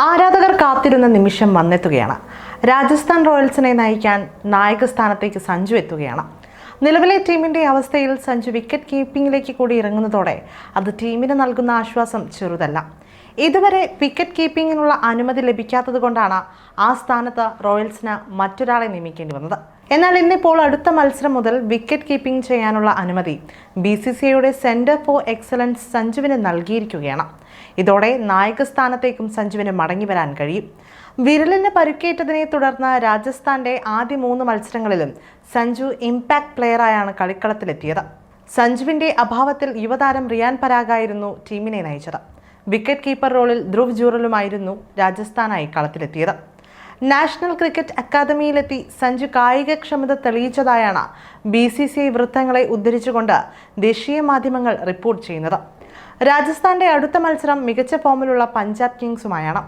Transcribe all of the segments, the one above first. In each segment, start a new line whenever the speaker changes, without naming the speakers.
ആരാധകർ കാത്തിരുന്ന നിമിഷം വന്നെത്തുകയാണ്. രാജസ്ഥാൻ റോയൽസിനെ നയിക്കാൻ നായക സ്ഥാനത്തേക്ക് സഞ്ജു എത്തുകയാണ്. നിലവിലെ ടീമിന്റെ അവസ്ഥയിൽ സഞ്ജു വിക്കറ്റ് കീപ്പിംഗിലേക്ക് കൂടി ഇറങ്ങുന്നതോടെ അത് ടീമിന് നൽകുന്ന ആശ്വാസം ചെറുതല്ല. ഇതുവരെ വിക്കറ്റ് കീപ്പിങ്ങിനുള്ള അനുമതി ലഭിക്കാത്തത് കൊണ്ടാണ് ആ സ്ഥാനത്ത് റോയൽസിന് മറ്റൊരാളെ നിയമിക്കേണ്ടി വന്നത്. എന്നാൽ ഇന്നിപ്പോൾ അടുത്ത മത്സരം മുതൽ വിക്കറ്റ് കീപ്പിംഗ് ചെയ്യാനുള്ള അനുമതി ബി സി സി ഐയുടെ സെന്റർ ഫോർ എക്സലൻസ് സഞ്ജുവിന് നൽകിയിരിക്കുകയാണ്. ഇതോടെ നായക സ്ഥാനത്തേക്കും സഞ്ജുവിന് മടങ്ങി വരാൻ കഴിയും. വിരലിന് പരുക്കേറ്റതിനെ തുടർന്ന് രാജസ്ഥാന്റെ ആദ്യ മൂന്ന് മത്സരങ്ങളിലും സഞ്ജു ഇമ്പാക്ട് പ്ലെയറായാണ് കളിക്കളത്തിലെത്തിയത്. സഞ്ജുവിന്റെ അഭാവത്തിൽ യുവതാരം റിയാൻ പരാഗായിരുന്നു ടീമിനെ നയിച്ചത്. വിക്കറ്റ് കീപ്പർ റോളിൽ ധ്രുവ് ജൂറലുമായിരുന്നു രാജസ്ഥാനായി കളത്തിലെത്തിയത്. നാഷണൽ ക്രിക്കറ്റ് അക്കാദമിയിലെത്തി സഞ്ജു കായികക്ഷമത തെളിയിച്ചതായാണ് ബി സി സി ഐ വൃത്തങ്ങളെ ഉദ്ധരിച്ചുകൊണ്ട് ദേശീയ മാധ്യമങ്ങൾ റിപ്പോർട്ട് ചെയ്യുന്നത്. രാജസ്ഥാന്റെ അടുത്ത മത്സരം മികച്ച ഫോമിലുള്ള പഞ്ചാബ് കിങ്സുമായാണ്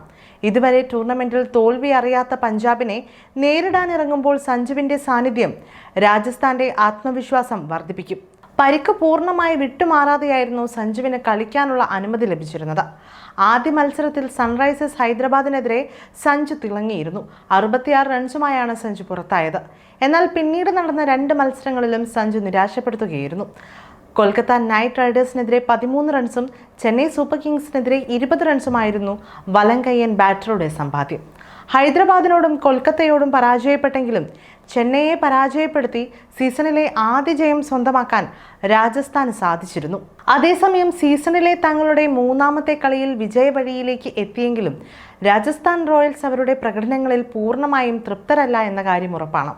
ഇതുവരെ ടൂർണമെന്റിൽ തോൽവി അറിയാത്ത പഞ്ചാബിനെ നേരിടാനിറങ്ങുമ്പോൾ സഞ്ജുവിന്റെ സാന്നിധ്യം രാജസ്ഥാന്റെ ആത്മവിശ്വാസം വർദ്ധിപ്പിക്കും. പരിക്ക് പൂർണമായി വിട്ടുമാറാതെയായിരുന്നു സഞ്ജുവിന് കളിക്കാനുള്ള അനുമതി ലഭിച്ചിരുന്നത്. ആദ്യ മത്സരത്തിൽ സൺറൈസേഴ്സ് ഹൈദരാബാദിനെതിരെ സഞ്ജു തിളങ്ങിയിരുന്നു. അറുപത്തിയാറ് റൺസുമായാണ് സഞ്ജു പുറത്തായത്. എന്നാൽ പിന്നീട് നടന്ന രണ്ട് മത്സരങ്ങളിലും സഞ്ജു നിരാശപ്പെടുത്തുകയായിരുന്നു. കൊൽക്കത്ത നൈറ്റ് റൈഡേഴ്സിനെതിരെ പതിമൂന്ന് റൺസും ചെന്നൈ സൂപ്പർ കിങ്സിനെതിരെ ഇരുപത് റൺസുമായിരുന്നു വലങ്കയ്യൻ ബാറ്ററുടെ സമ്പാദ്യം. ഹൈദരാബാദിനോടും കൊൽക്കത്തയോടും പരാജയപ്പെട്ടെങ്കിലും ചെന്നൈയെ പരാജയപ്പെടുത്തി സീസണിലെ ആദ്യ ജയം സ്വന്തമാക്കാൻ രാജസ്ഥാന് സാധിച്ചിരുന്നു. അതേസമയം സീസണിലെ തങ്ങളുടെ മൂന്നാമത്തെ കളിയിൽ വിജയവഴിയിലേക്ക് എത്തിയെങ്കിലും രാജസ്ഥാൻ റോയൽസ് അവരുടെ പ്രകടനങ്ങളിൽ പൂർണമായും തൃപ്തരല്ല എന്ന കാര്യം ഉറപ്പാണ്.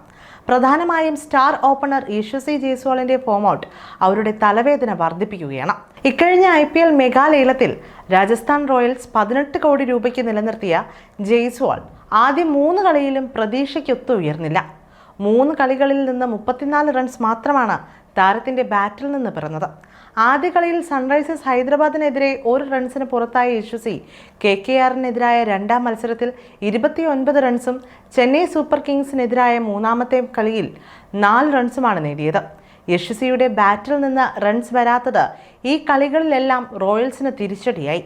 പ്രധാനമായും സ്റ്റാർ ഓപ്പണർ യശസ്വി ജയ്സ്വാളിന്റെ ഔട്ട് അവരുടെ തലവേദന വർദ്ധിപ്പിക്കുകയാണ്. ഇക്കഴിഞ്ഞ ഐ പി എൽ മെഗാലേലത്തിൽ രാജസ്ഥാൻ റോയൽസ് പതിനെട്ട് കോടി രൂപയ്ക്ക് നിലനിർത്തിയ ജയ്സ്വാൾ ആദ്യ മൂന്ന് കളിയിലും പ്രതീക്ഷയ്ക്കൊത്തു ഉയർന്നില്ല. മൂന്ന് കളികളിൽ നിന്ന് മുപ്പത്തിനാല് റൺസ് മാത്രമാണ് താരത്തിന്റെ ബാറ്റിൽ നിന്ന് പിറന്നത്. ആദ്യ കളിയിൽ സൺറൈസേഴ്സ് ഹൈദരാബാദിനെതിരെ ഒരു റൺസിന് പുറത്തായ യശസ്വി കെ കെ ആറിനെതിരായ രണ്ടാം മത്സരത്തിൽ ഇരുപത്തി ഒൻപത് റൺസും ചെന്നൈ സൂപ്പർ കിങ്സിനെതിരായ മൂന്നാമത്തെ കളിയിൽ നാല് റൺസുമാണ് നേടിയത്. യശസ്വിയുടെ ബാറ്റിൽ നിന്ന് റൺസ് വരാത്തത് ഈ കളികളിലെല്ലാം റോയൽസിന് തിരിച്ചടിയായി.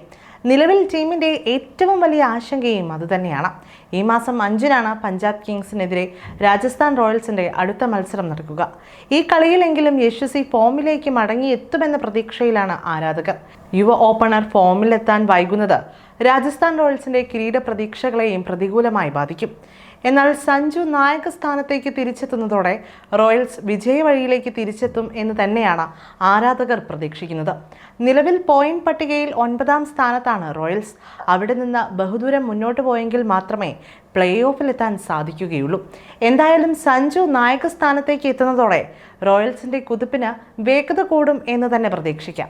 നിലവിൽ ടീമിന്റെ ഏറ്റവും വലിയ ആശങ്കയും അതുതന്നെയാണ് ഈ മാസം അഞ്ചിനാണ് പഞ്ചാബ് കിങ്സിനെതിരെ രാജസ്ഥാൻ റോയൽസിന്റെ അടുത്ത മത്സരം നടക്കുക. ഈ കളിയിലെങ്കിലും യശസ്വി ഫോമിലേക്ക് മടങ്ങിയെത്തുമെന്ന പ്രതീക്ഷയിലാണ് ആരാധകർ. യുവ ഓപ്പണർ ഫോമിലെത്താൻ വൈകുന്നത് രാജസ്ഥാൻ റോയൽസിന്റെ കിരീട പ്രതീക്ഷകളെയും പ്രതികൂലമായി ബാധിക്കും. എന്നാൽ സഞ്ജു നായക സ്ഥാനത്തേക്ക് തിരിച്ചെത്തുന്നതോടെ റോയൽസ് വിജയവഴിയിലേക്ക് തിരിച്ചെത്തും എന്ന് തന്നെയാണ് ആരാധകർ പ്രതീക്ഷിക്കുന്നത്. നിലവിൽ പോയിന്റ് പട്ടികയിൽ ഒൻപതാം സ്ഥാനത്താണ് റോയൽസ്. അവിടെ നിന്ന് ബഹുദൂരം മുന്നോട്ട് പോയെങ്കിൽ മാത്രമേ പ്ലേ ഓഫിലെത്താൻ സാധിക്കുകയുള്ളൂ. എന്തായാലും സഞ്ജു നായക സ്ഥാനത്തേക്ക് എത്തുന്നതോടെ റോയൽസിന്റെ കുതിപ്പിന് വേഗത കൂടും എന്ന് തന്നെ പ്രതീക്ഷിക്കാം.